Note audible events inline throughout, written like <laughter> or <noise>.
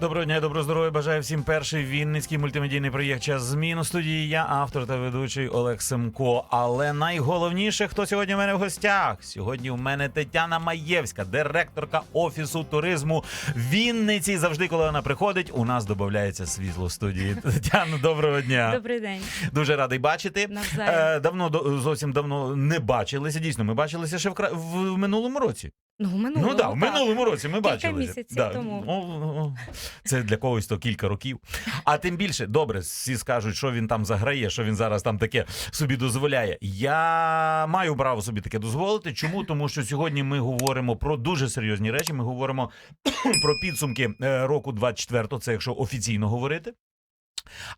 Доброго дня, доброго здоров'я. Бажаю всім перший вінницький мультимедійний проєкт час змін у студії. Я автор та ведучий Олег Семко. Але найголовніше, хто сьогодні у мене в гостях? Сьогодні у мене Тетяна Маєвська, директорка офісу туризму Вінниці. Завжди, коли вона приходить, у нас додається світло в студії. <laughs> Тетяно, доброго дня. Добрий день. Дуже радий бачити. Навзаєм. Е, давно зовсім давно не бачилися. Дійсно, ми бачилися ще в, в, в минулому році. Ну, в минулому, Ну так, в минулому році ми Кілька бачилися. місяців тому. Ну, ну, Це для когось то кілька років. А тим більше, добре, всі скажуть, що він там заграє, що він зараз там таке собі дозволяє. Я маю право собі таке дозволити. Чому? Тому що сьогодні ми говоримо про дуже серйозні речі. Ми говоримо <clears throat> про підсумки е, року 24-го, це якщо офіційно говорити.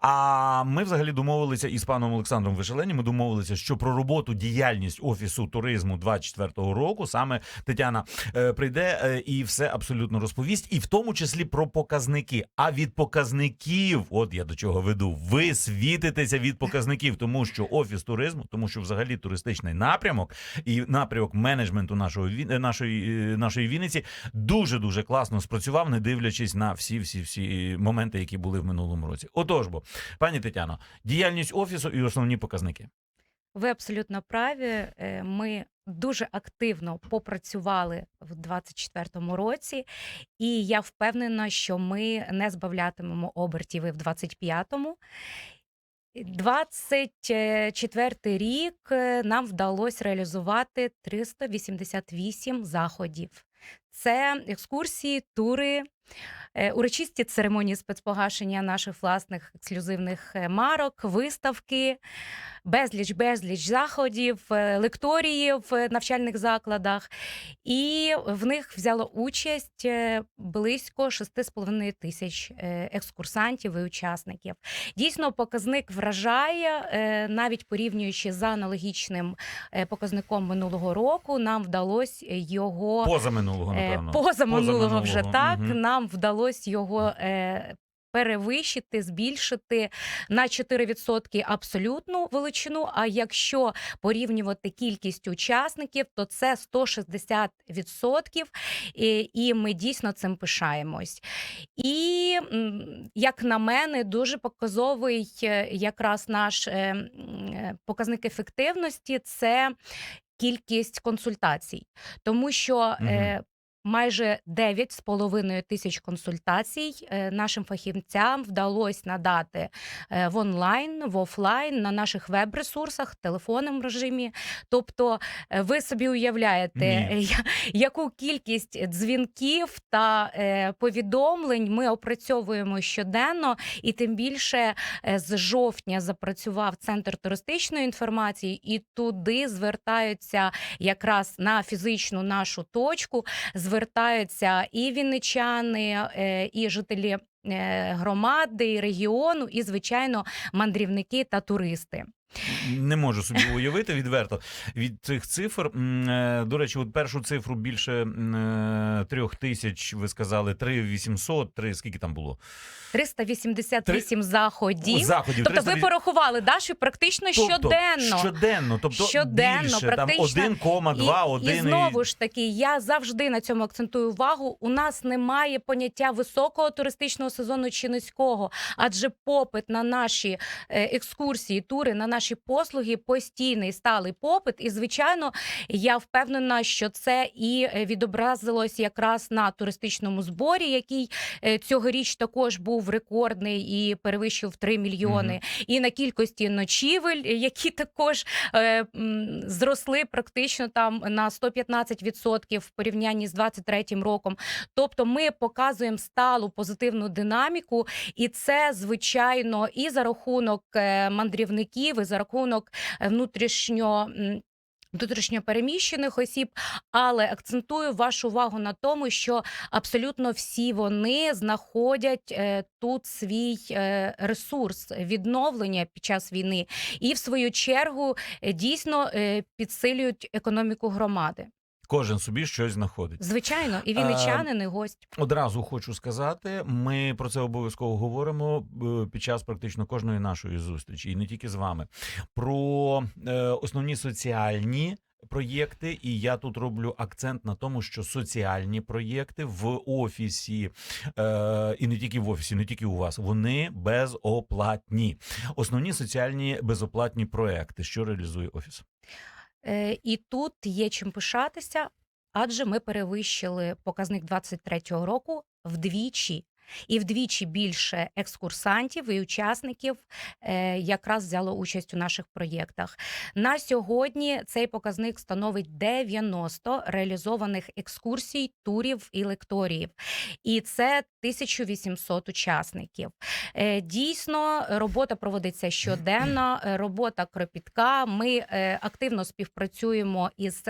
А ми взагалі домовилися із паном Олександром Вишелені. Ми домовилися, що про роботу діяльність офісу туризму 24-го року саме Тетяна е, прийде е, і все абсолютно розповість, і в тому числі про показники. А від показників, от я до чого веду, ви світитеся від показників, тому що офіс туризму, тому що взагалі туристичний напрямок і напрямок менеджменту нашого е, нашої, нашої Вінниці дуже дуже класно спрацював, не дивлячись на всі всі всі моменти, які були в минулому році. Отож, бо пані Тетяно, діяльність офісу і основні показники. Ви абсолютно праві. Е, Ми дуже активно попрацювали в 24-му році, і я впевнена, що ми не збавлятимемо обертів і в 25-му. 24 рік е, нам вдалося реалізувати 388 заходів. Це екскурсії, тури, урочисті церемонії спецпогашення наших власних ексклюзивних е, марок, виставки, безліч безліч заходів, е, лекторії в е, навчальних закладах. І в них взяло участь е, близько 6,5 тисяч е, екскурсантів і учасників. Дійсно, показник вражає, е, навіть порівнюючи з аналогічним е, показником минулого року, нам вдалося його Поза минулого, Е, напевно. Поза минулого вже так. мгм. Нам вдалося його е, перевищити, збільшити на 4% абсолютну величину. А якщо порівнювати кількість учасників, то це 160%. І, і ми дійсно цим пишаємось. І як на мене, дуже показовий е, якраз наш е, е, показник ефективності це кількість консультацій, тому що. Е, Майже 9,5 тисяч консультацій е, нашим фахівцям вдалося надати е, в онлайн, в офлайн, на наших веб-ресурсах, телефонному режимі. Тобто, е, ви собі уявляєте, Ні. яку кількість дзвінків та повідомлень ми опрацьовуємо щоденно, і тим більше з жовтня запрацював центр туристичної інформації, і туди звертаються якраз на фізичну нашу точку, звертаються і вінничани, е, і жителі. е, Громади і регіону, і звичайно, мандрівники та туристи. Не можу <laughs> собі уявити відверто від цих цифр. Е, До речі, от першу цифру більше трьох тисяч. Ви сказали 3 3, скільки там було? 388 заходів. Заходів. Тобто, ви порахували, да, що практично Тобто, щоденно. Щоденно, тобто Щоденно, більше, практично. там 1,2, 1 і, і знову ж таки, я завжди на цьому акцентую увагу. У нас немає поняття високого туристичного сезону чи низького, адже попит на наші е, екскурсії, тури, на наші послуги постійний сталий попит. І звичайно, я впевнена, що це і е, відобразилось якраз на туристичному зборі, який е, цьогоріч також був рекордний і перевищив 3 мільйони, і на кількості ночівель, які також е, м, зросли практично там на 115% в порівнянні з 23 роком. Тобто, ми показуємо сталу позитивну динаміку, і це звичайно і за рахунок е, мандрівників, і за рахунок внутрішньо. Внутрішньопереміщених осіб, але акцентую вашу увагу на тому, що абсолютно всі вони знаходять е, тут свій е, ресурс відновлення під час війни, і в свою чергу е, дійсно підсилюють економіку громади. Кожен собі щось знаходить. Звичайно, і вінничанин, і гость. Одразу хочу сказати, ми про це обов'язково говоримо е, під час практично кожної нашої зустрічі, і не тільки з вами. Про е, основні соціальні проєкти, і я тут роблю акцент на тому, що соціальні проєкти в офісі, е, і не тільки в офісі, не тільки у вас, вони безоплатні. Основні соціальні безоплатні проекти, що реалізує офіс. Е, І тут є чим пишатися, адже ми перевищили показник 23-го року вдвічі. І вдвічі більше екскурсантів і учасників е, якраз взяло участь у наших проєктах. На сьогодні цей показник становить 90 реалізованих екскурсій, турів і лекторіїв. І це 1800 учасників. Е, Дійсно, робота проводиться щоденно, робота кропітка. Ми е, активно співпрацюємо із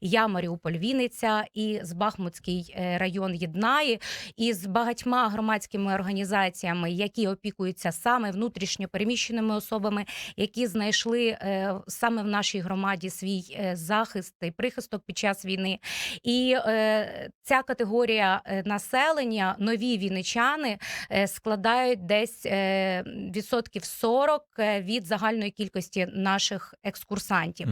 Я Маріуполь Вінниця і з Бахмутський район Єднаї, і з багатьма громадськими організаціями, які опікуються саме внутрішньо переміщеними особами, які знайшли е, саме в нашій громаді свій е, захист і прихисток під час війни. І е, ця категорія населення, нові вінничани, е, складають десь відсотків 40 е, від загальної кількості наших екскурсантів.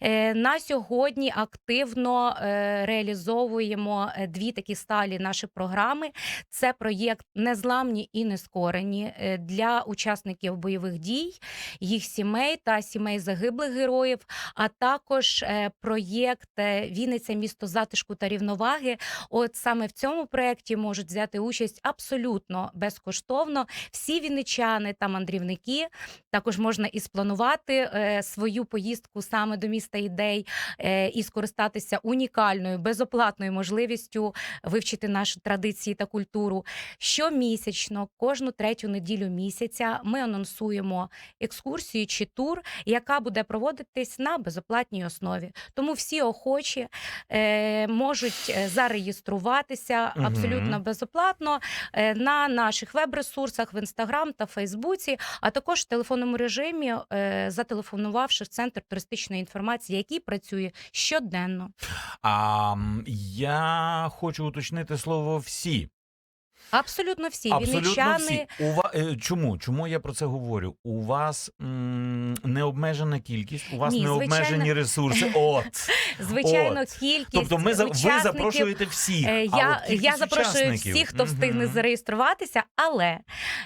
Е, На сьогодні активно реалізовуємо дві такі сталі наші програми. Це проєкт Незламні і нескорені е, для учасників бойових дій, їх сімей та сімей загиблих героїв. А також е, проєкт е, Вінниця місто затишку та рівноваги. От саме в цьому проєкті можуть взяти участь абсолютно безкоштовно всі вінничани та мандрівники. Також можна і спланувати свою поїздку саме до міста ідей і скористатися унікальною безоплатною можливістю вивчити наші традиції та культуру. Щомісячно, кожну третю неділю місяця, ми анонсуємо екскурсію чи тур, яка буде проводитись на безоплатній основі. Тому всі охочі е, можуть е, зареєструватися абсолютно безоплатно е, на наших веб-ресурсах в інстаграм та Фейсбуці, а також в телефонному режимі, е, зателефонувавши в центр туристичної інформації, який працює щоденно. А я хочу уточнити слово всі. Абсолютно всі Абсолютно вінничани. всі. У ва... е, Чому? Чому я про це говорю? У вас м, необмежена кількість, у вас Ні, необмежені звичайно. ресурси. От. <laughs> Звичайно, От. кількість Тобто ми за... ви учасників запрошуєте всіх. Е, а Я, от кількість я запрошую учасників? всіх, хто встигне Мгм. зареєструватися. Але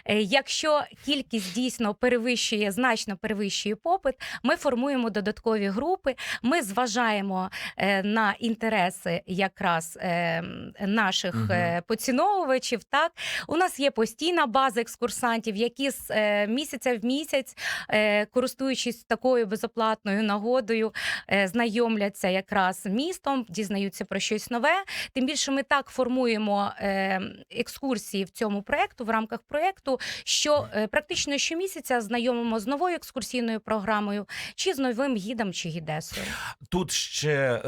е, якщо кількість дійсно перевищує, значно перевищує попит, ми формуємо додаткові групи. Ми зважаємо е, на інтереси якраз е, м, наших Мгм. е, поціновувачів. Так у нас є постійна база екскурсантів, які з е, місяця в місяць, е, користуючись такою безоплатною нагодою, е, знайомляться якраз містом, дізнаються про щось нове. Тим більше ми так формуємо екскурсії в цьому проекту в рамках проекту, що практично щомісяця знайомимо з новою екскурсійною програмою чи з новим гідом чи гідесою. Тут ще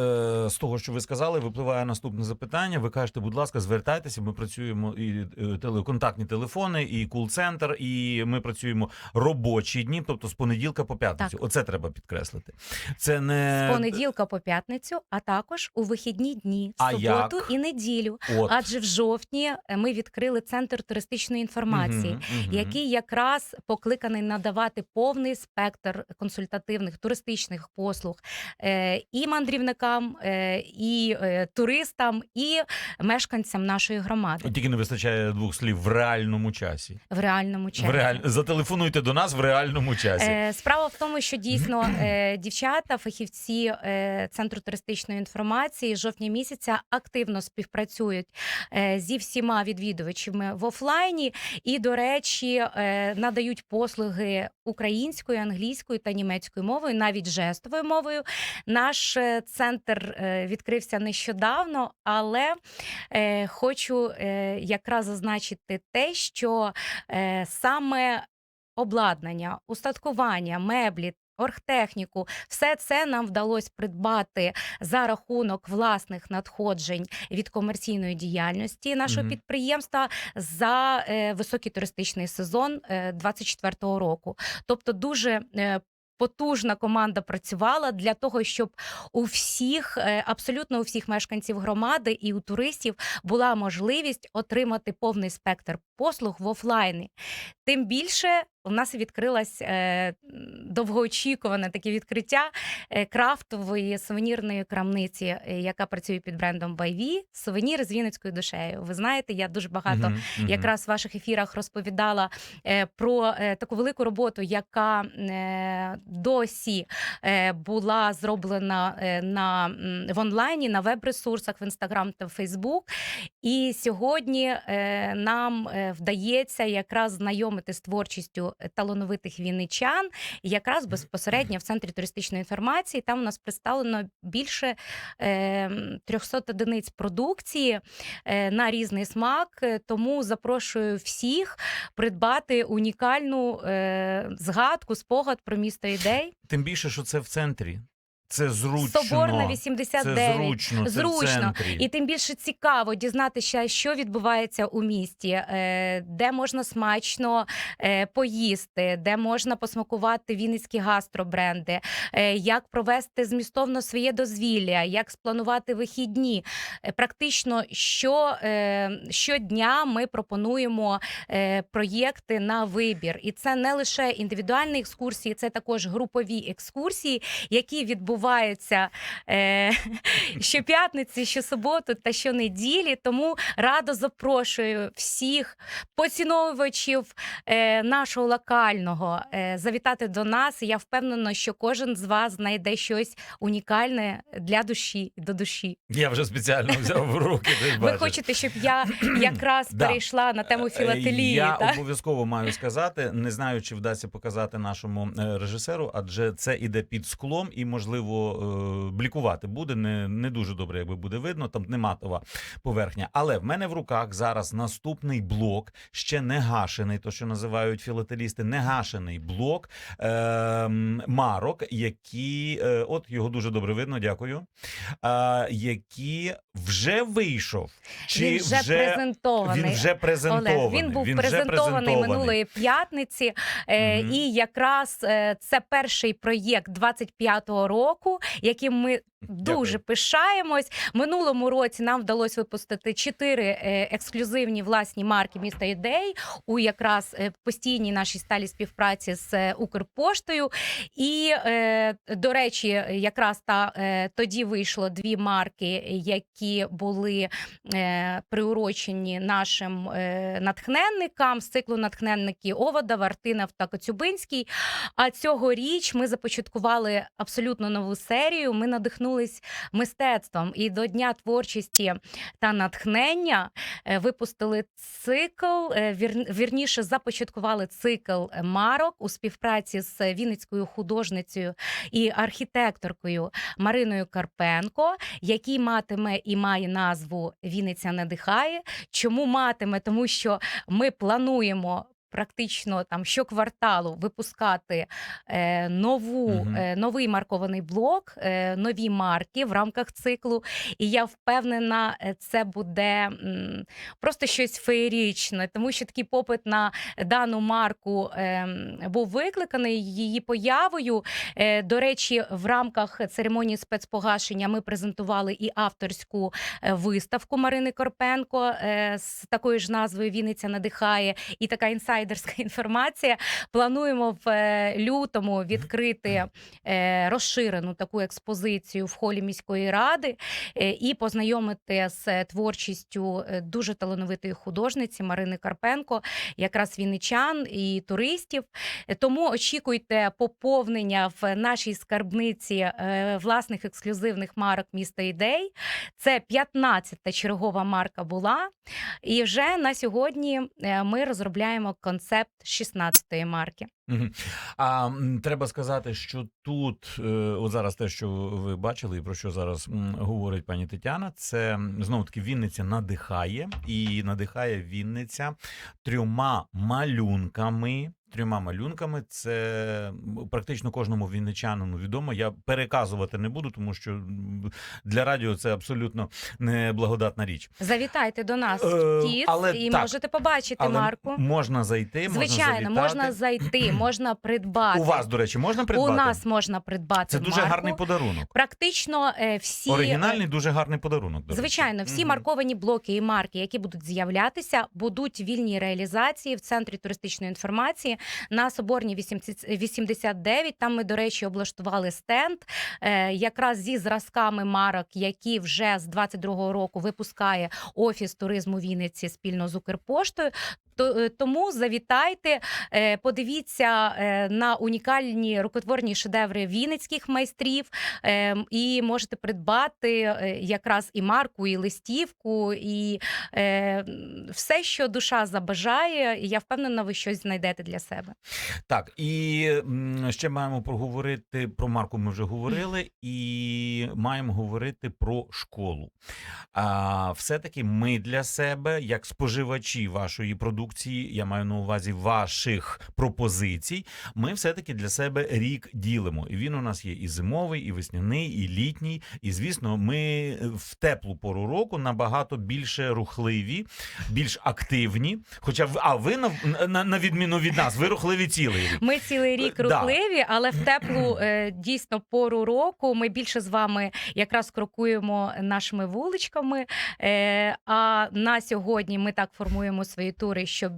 з того, що ви сказали, випливає наступне запитання. Ви кажете, будь ласка, звертайтеся. Ми працюємо і е, теле, контактні телефони, і кул-центр, і ми працюємо робочі дні, тобто з понеділка по п'ятницю. Так. Оце треба підкреслити. Це не З понеділка по п'ятницю, а також у вихідні дні, А суботу як? і неділю. От. Адже в жовтні е, ми відкрили центр туристичної інформації. Мгм, мгм. який якраз покликаний надавати повний спектр консультативних туристичних послуг е, і мандрівникам, і туристам, і мешканцям нашої громади Тільки не вистачає двох слів в реальному часі. в реальному часі. В реаль... Зателефонуйте до нас в реальному часі. Е, Справа в тому, що дійсно <clears throat> е, дівчата, фахівці е, центру туристичної інформації з жовтня місяця активно співпрацюють е, зі всіма відвідувачами в офлайні, і, до речі, е, надають послуги українською, англійською та німецькою мовою, навіть жестовою мовою. Наш е, центр е, відкрився нещодавно, але е, хочу е, якраз зазначити те, що е, саме обладнання, устаткування, меблі. Оргтехніку, все це нам вдалося придбати за рахунок власних надходжень від комерційної діяльності нашого Мгм. підприємства за е, високий туристичний сезон е, 24-го року. Тобто, дуже е, потужна команда працювала для того, щоб у всіх, е, абсолютно у всіх мешканців громади і у туристів була можливість отримати повний спектр послуг в офлайні. Тим більше у нас відкрилась е, довгоочікуване таке відкриття е, крафтової сувенірної крамниці, е, яка працює під брендом Байві. Сувеніри з Вінницькою душею. Ви знаєте, я дуже багато Мгм, мгм. якраз в ваших ефірах розповідала е, про е, таку велику роботу, яка е, досі е, була зроблена е, на в онлайні, на веб-ресурсах в Інстаграм та Фейсбук. І сьогодні е, нам е, вдається якраз знайомити з творчістю талановитих вінничан, якраз безпосередньо в центрі туристичної інформації. Там у нас представлено більше е, 300 одиниць продукції е, на різний смак. Е, Тому запрошую всіх придбати унікальну е, згадку, спогад про місто ідей. Тим більше, що це в центрі. Це зручно. Соборна Це 89. зручно, це Зручно. І тим більше цікаво дізнатися, що відбувається у місті, е, де можна смачно е, поїсти, де можна посмакувати вінницькі гастробренди, е, як провести змістовно своє дозвілля, як спланувати вихідні. Практично що, щодня ми пропонуємо проєкти на вибір. І це не лише індивідуальні екскурсії, це також групові екскурсії, які відбуваються е, <laughs> щоп'ятниці, щосуботу та щонеділі. Тому радо запрошую всіх поціновувачів е, нашого локального е, завітати до нас. Я впевнена, що кожен з вас знайде щось унікальне для душі до душі. Я вже спеціально взяв в руки. Ви хочете, щоб я <clears throat> якраз перейшла на тему Е, філателії? Я так? обов'язково маю сказати, не знаю, чи вдасться показати нашому е, режисеру, адже це іде під склом і, можливо, е, блікувати буде. Не, не дуже добре, якби буде видно. Там не матова поверхня. Але в мене в руках зараз наступний блок, ще не гашений, то що називають філателісти, не гашений блок е, марок, які е, от його дуже добре видно. Дякую. Е, які вже вийшов. Чи він вже, презентований. він вже презентований. Олег, він був вже презентований минулої п'ятниці, е, Мгм. і якраз е, це перший проєкт 25-го року, яким ми дуже Дякую. пишаємось. Минулому році нам вдалося випустити чотири е, ексклюзивні власні марки міста ідей у якраз е, постійній нашій сталій співпраці з е, Укрпоштою. І до речі, якраз та тоді вийшло дві марки, які були приурочені нашим натхненникам з циклу натхненники Овода, Вартинов та Коцюбинський. А цьогоріч ми започаткували абсолютно нову серію. Ми надихнулись мистецтвом і до Дня творчості та натхнення е, випустили цикл, е, вір- вірніше започаткували цикл марок у співпраці з вінницькою художницею і архітекторкою Мариною Карпенко, який матиме і має назву Вінниця надихає. Чому матиме? Тому що ми плануємо. Практично там щокварталу випускати е, нову, е, новий маркований блок, е, нові марки в рамках циклу. І я впевнена, е, це буде м, просто щось феєрічне, тому що такий попит на дану марку ем, був викликаний її появою. Е, До речі, в рамках церемонії спецпогашення ми презентували і авторську е, виставку Марини Корпенко е, з такою ж назвою Вінниця надихає і така інсайдерська <laughs> інформація. Плануємо в е, лютому відкрити е, розширену таку експозицію в холі міської ради е, і познайомити з творчістю дуже талановитої художниці Марини Карпенко, якраз вінничан і туристів. Тому очікуйте поповнення в нашій скарбниці власних ексклюзивних марок міста ідей. Це 15-та чергова марка була. І вже на сьогодні ми розробляємо концепт 16-ї марки. А треба сказати, що тут, е, от зараз те, що ви бачили, і про що зараз говорить пані Тетяна, це знову таки Вінниця надихає, і надихає Вінниця трьома малюнками трьома малюнками. Це практично кожному вінничанину відомо. Я переказувати не буду, тому що для радіо це абсолютно неблагодатна річ. Завітайте до нас Е, в ТІС але і так, можете побачити Але марку. можна зайти, Звичайно, можна можна зайти, <clears throat> можна придбати. У вас, до речі, можна придбати? У нас можна придбати. Це дуже марку. гарний подарунок. Практично е, всі Оригінальний, дуже гарний подарунок. до. Звичайно, всі Мгм. марковані блоки і марки, які будуть з'являтися, будуть в вільній реалізації в центрі туристичної інформації на Соборній 80 89. Там ми, до речі, облаштували стенд е, якраз зі зразками марок, які вже з 22-го року випускає офіс туризму Вінниці спільно з Укрпоштою. То- е, Тому завітайте, е, подивіться на унікальні рукотворні шедеври вінницьких майстрів, і можете придбати якраз і марку, і листівку, і все, що душа забажає. І я впевнена, ви щось знайдете для себе. Так, і ще маємо проговорити про марку. Ми вже говорили, і маємо говорити про школу. А все-таки ми для себе, як споживачі вашої продукції, я маю на увазі ваших пропозицій. Ми все-таки для себе рік ділимо. І він у нас є і зимовий, і весняний, і літній. І звісно, ми в теплу пору року набагато більше рухливі, більш активні. Хоча а ви на, на, на відміну від нас, ви рухливі цілий рік. Ми цілий рік Е, да. рухливі, але в теплу е, дійсно пору року ми більше з вами якраз крокуємо нашими вуличками. Е, а на сьогодні ми так формуємо свої тури, щоб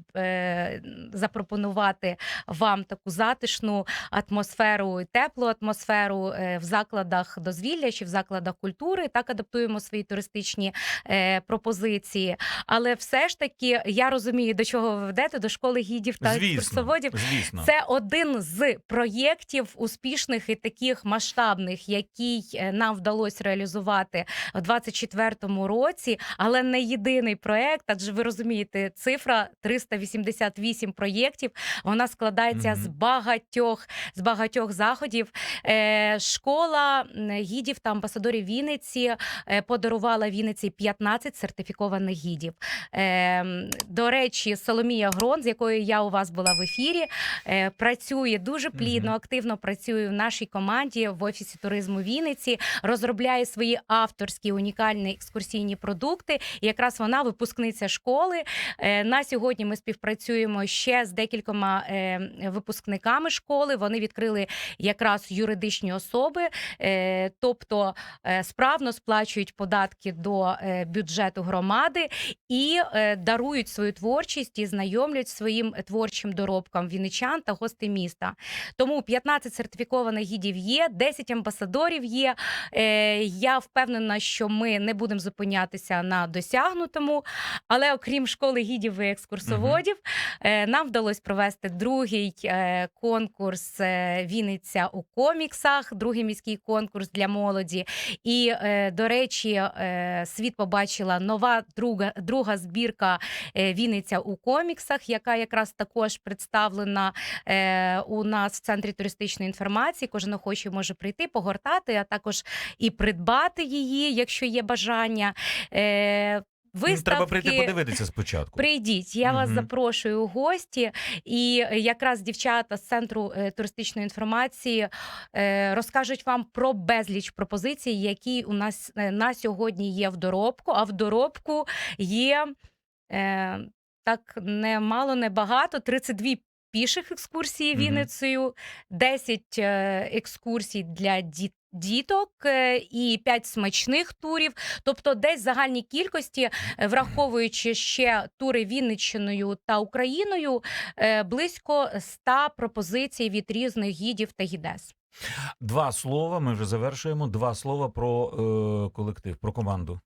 запропонувати вам таку затишну атмосферу, теплу атмосферу в закладах дозвілля чи в закладах культури. Так адаптуємо свої туристичні пропозиції. Але все ж таки я розумію, до чого ви ведете, до школи гідів та Звісно, екскурсоводів. звісно. Це один з проєктів успішних і таких масштабних, який е, нам вдалося реалізувати в 24-му році, але не єдиний проєкт, адже ви розумієте, цифра 388 проєктів. Вона складається з багатьох з багатьох заходів. Е, школа гідів та амбасадорів Вінниці е, подарувала Вінниці 15 сертифікованих гідів. Е, до речі, Соломія Грон, з якою я у вас була в ефірі, е, працює дуже плідно, активно працює в нашій команді в офісі туризму Вінниці, розробляє свої авторські унікальні екскурсійні продукти. І якраз вона випускниця школи. Е, На сьогодні ми співпрацюємо ще з декількома е, випускниками школи. Вони відкрили якраз юридичні особи, тобто справно сплачують податки до бюджету громади і дарують свою творчість і знайомлять своїм творчим доробкам вінничан та гостей міста. Тому 15 сертифікованих гідів є, 10 амбасадорів є. Е, Я впевнена, що ми не будемо зупинятися на досягнутому. Але окрім школи гідів і екскурсоводів, е, нам вдалося провести другий е, конкурс е, Вінниця у коміксах, другий міський конкурс для молоді. І, е, до речі, е, світ побачила нова друга, друга збірка е, Вінниця у коміксах, яка якраз також представлена е, у нас в центрі туристичної інформації. Кожен охочий може прийти, погортати, а також і придбати її, якщо є бажання. Е, Виставки... Треба прийти подивитися спочатку. Прийдіть, я вас запрошую у гості. І якраз дівчата з центру е, туристичної інформації е, розкажуть вам про безліч пропозицій, які у нас е, на сьогодні є в доробку. А в доробку є так не мало, не багато 32 піших екскурсії Вінницею, 10 е, екскурсій для дітей. Діток е, і 5 смачних турів, тобто десь в загальній кількості, е, враховуючи ще тури Вінниччиною та Україною, близько 100 пропозицій від різних гідів та гідес. Два слова. Ми вже завершуємо. Два слова про е, колектив, про команду.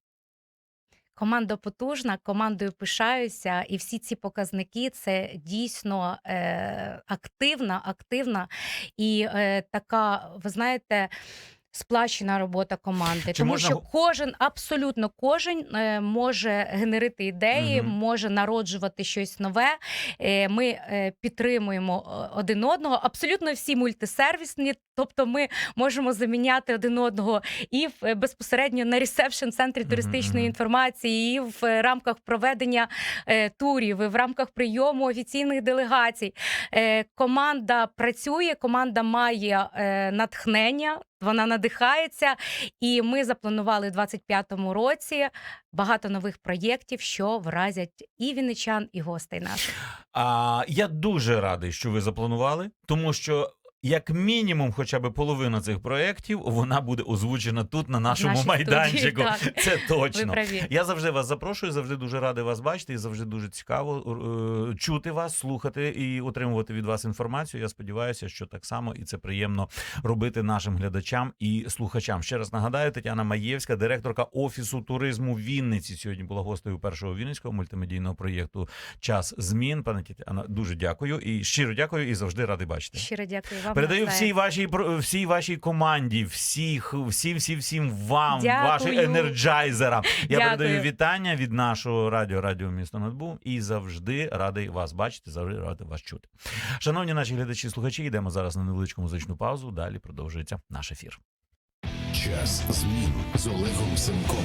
Команда потужна, командою пишаюся, і всі ці показники це дійсно е, активна, активна і е, така, ви знаєте. Сплачена робота команди, Чи тому можна що кожен, абсолютно кожен е, може генерити ідеї, Мгм. може народжувати щось нове. Е, Ми е, підтримуємо один одного. Абсолютно всі мультисервісні, тобто ми можемо заміняти один одного і в безпосередньо на ресепшн центрі туристичної мгм. інформації, і в рамках проведення турів, і в рамках прийому офіційних делегацій. Команда працює, команда має натхнення. Вона надихається, і ми запланували у 25-му році багато нових проєктів, що вразять і вінничан, і гостей наших. А, я дуже радий, що ви запланували, тому що. Як мінімум, хоча б половина цих проєктів вона буде озвучена тут на нашому студії, майданчику. так. <laughs> Це точно. Я завжди вас запрошую, завжди дуже радий вас бачити, і завжди дуже цікаво е, чути вас, слухати і отримувати від вас інформацію. Я сподіваюся, що так само і це приємно робити нашим глядачам і слухачам. Ще раз нагадаю, Тетяна Маєвська, директорка офісу туризму Вінниці. Сьогодні була гостею першого вінницького мультимедійного проєкту Час змін. Пане Тетяна, дуже дякую і щиро дякую і завжди радий бачити. Щиро дякую вам. Передаю всій вашій про- всій вашій команді, всіх, всім, всім, всім вам, Дякую. вашим енерджайзерам. Я Дякую. передаю вітання від нашого радіо Радіо Місто Надбу і завжди радий вас бачити, завжди радий вас чути. Шановні наші глядачі, слухачі, йдемо зараз на невеличку музичну паузу. Далі продовжується наш ефір. Час змін з Олегом Семком.